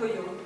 весненькою.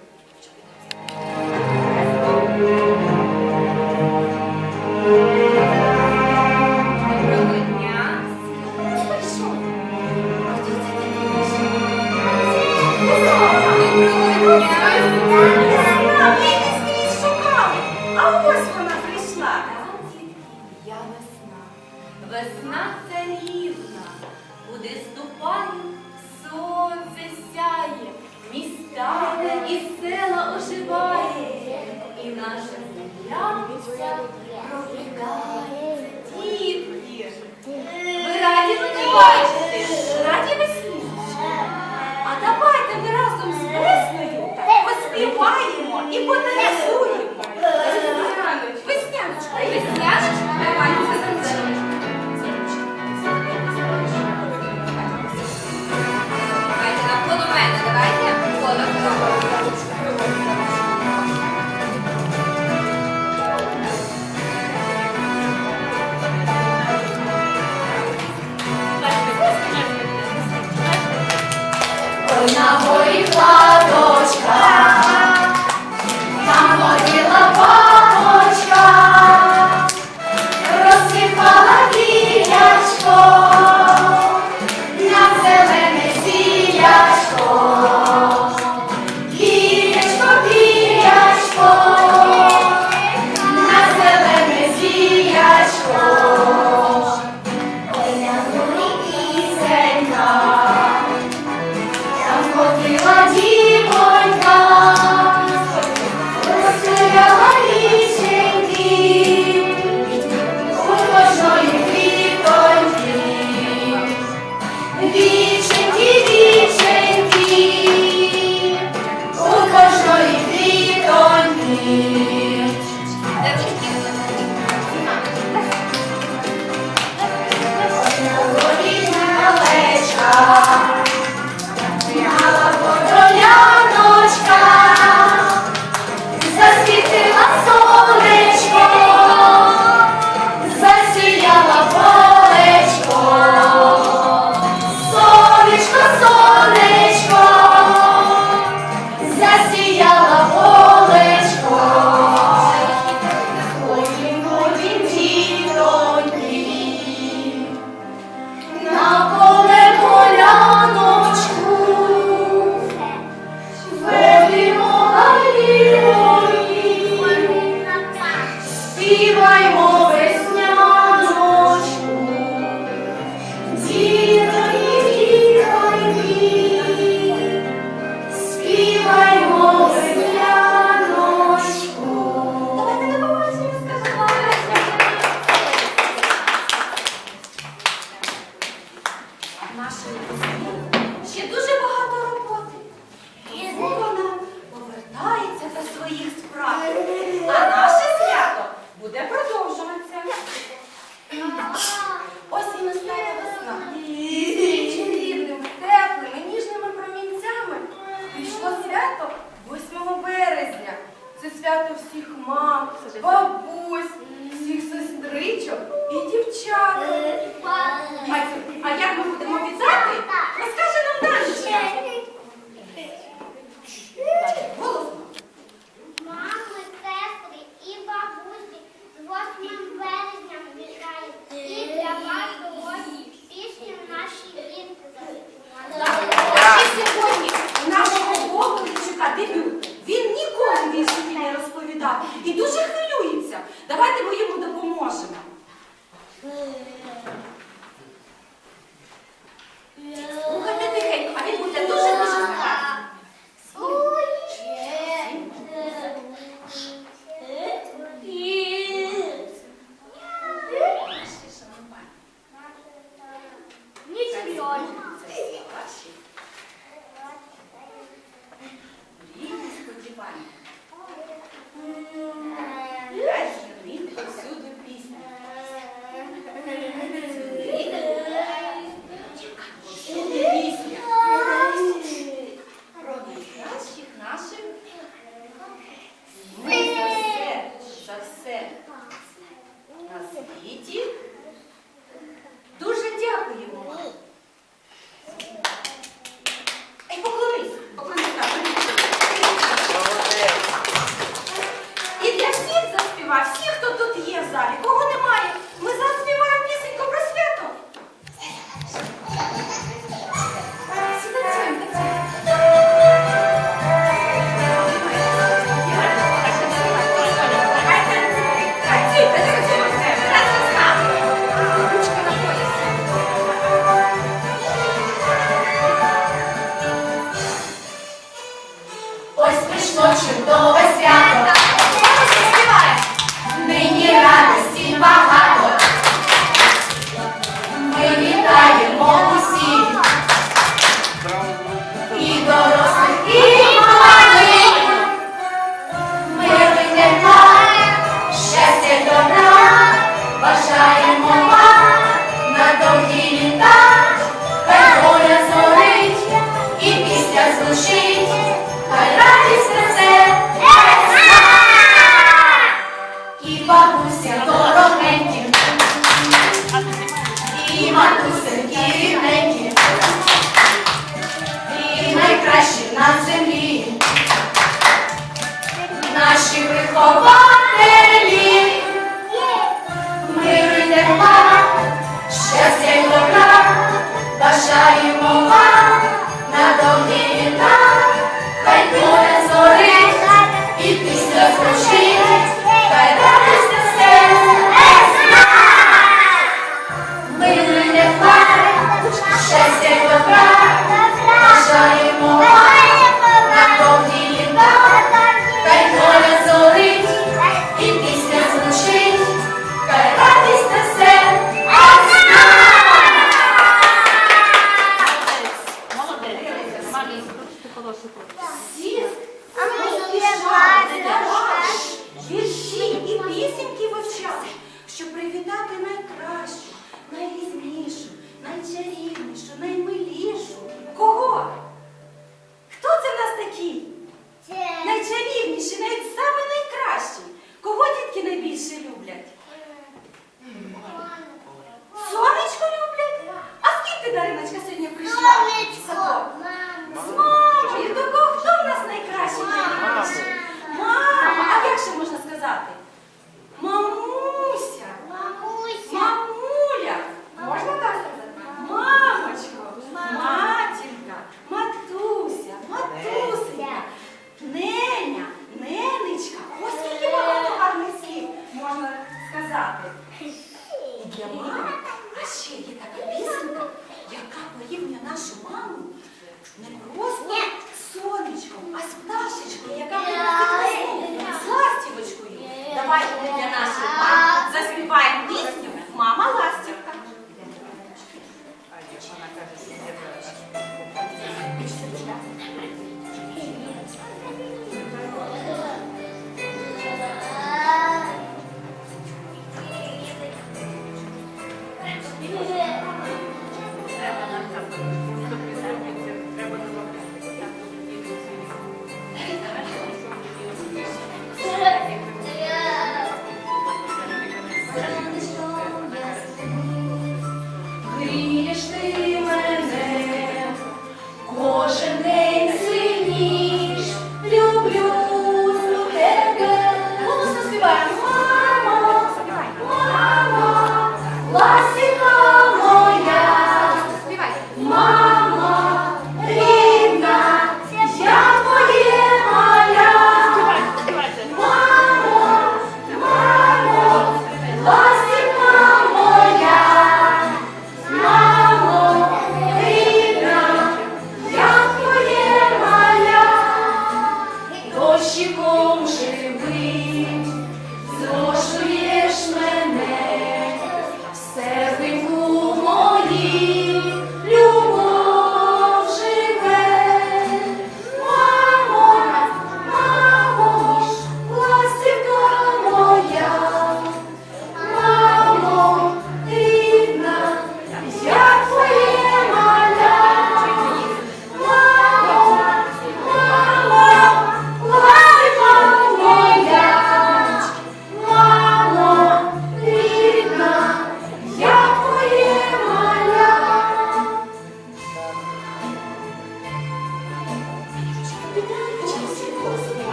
全都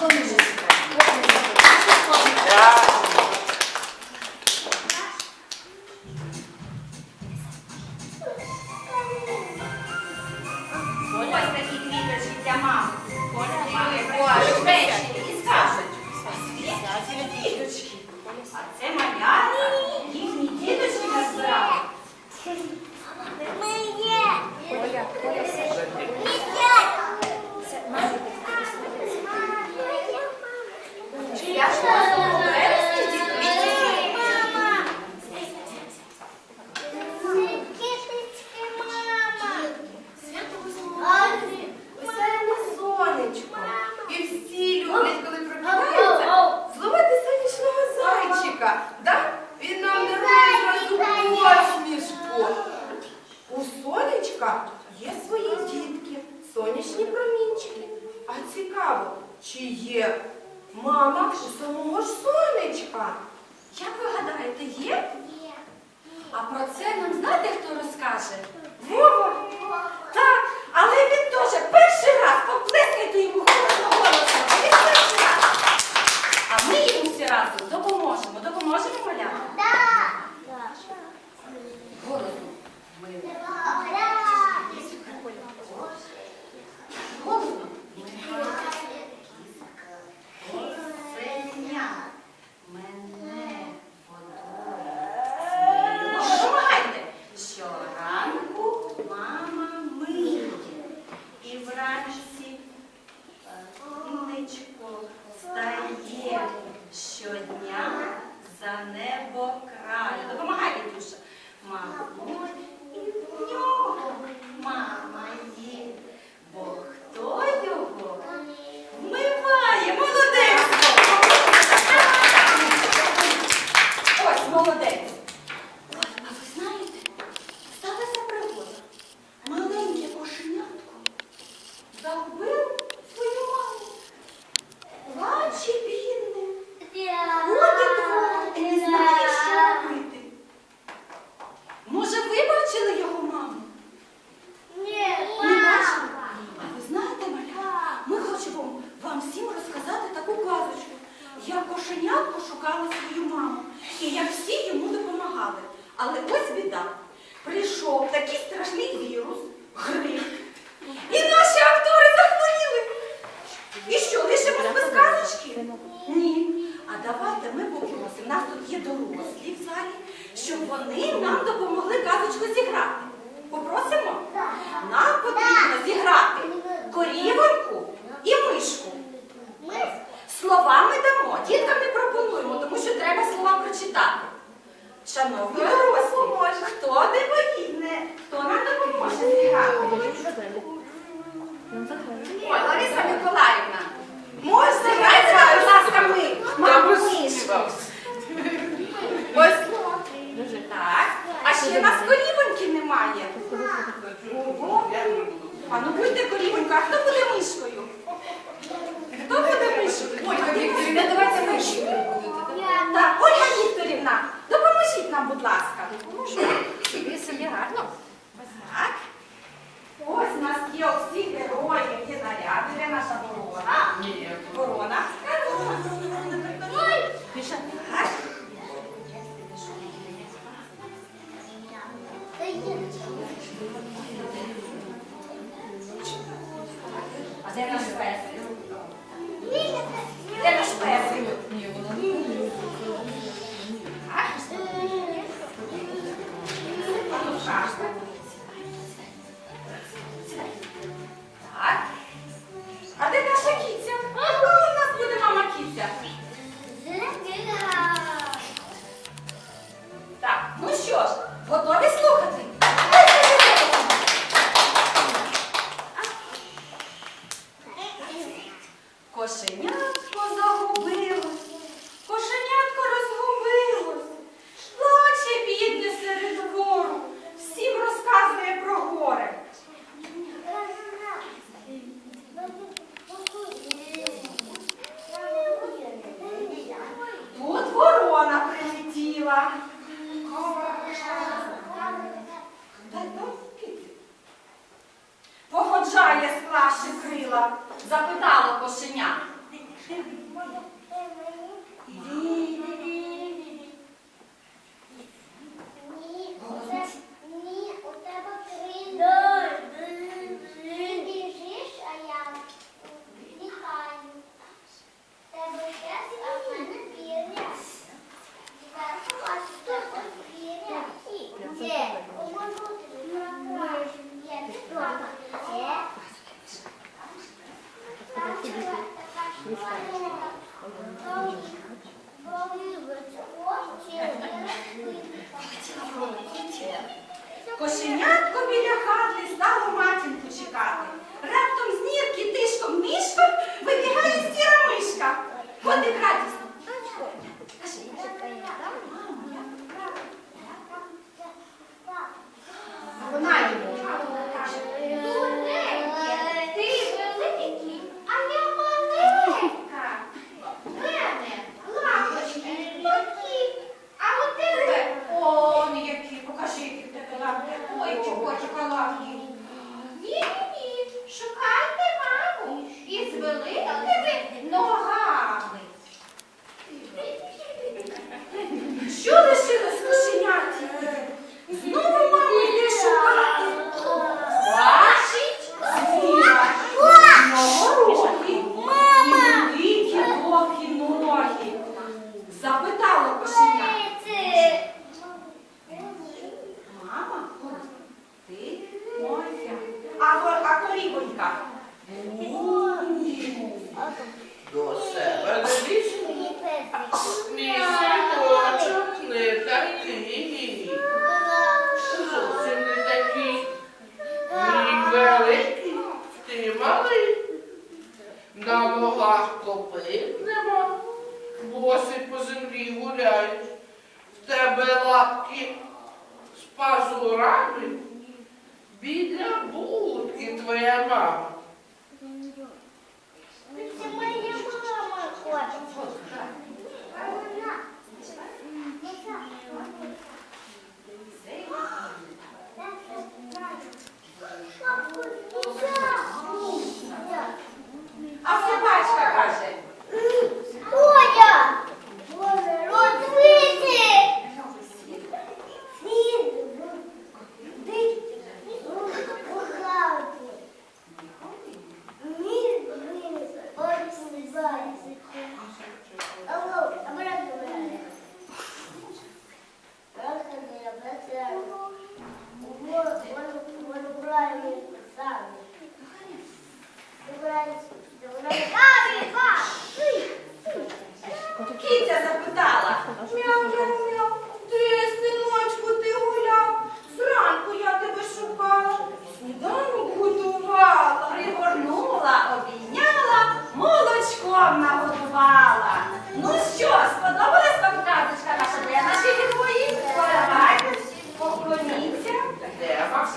Hallelujah. Є свої дітки, сонячні промінчики. А цікаво, чи є мама самого ж сонечка? Як ви гадаєте, є? Є. А про це нам знаєте, хто розкаже? Вова. Так, але він теж перший раз поплескайте йому голосно голосно. Він перший раз. А ми йому всі разом допоможемо. Допоможемо, малята? Так. Голосно. Ми. давайте ми попросимо, нас тут є дорослі в залі, щоб вони нам допомогли казочку зіграти. Попросимо? Нам потрібно зіграти корівоньку і мишку. Словами дамо, діткам не пропонуємо, тому що треба слова прочитати. Шановні дорослі, хто не боїне, хто нам допоможе зіграти? Ой, Лариса Миколаївна, можна грати, будь ласка, ми маму смішку. Ось так. А ще нас корівоньки немає. А ну будьте корівонька, а хто буде мишкою? Хто буде мишкою? Ольга Вікторівна, давайте мишкою будете. Так, Ольга Вікторівна, допоможіть нам, будь ласка. Допоможу. Ви собі гарно. Так. Ось у нас є всі герої, є наряди, де наша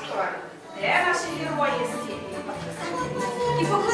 Де вас Де наші герої всі? І поклоніться. Ось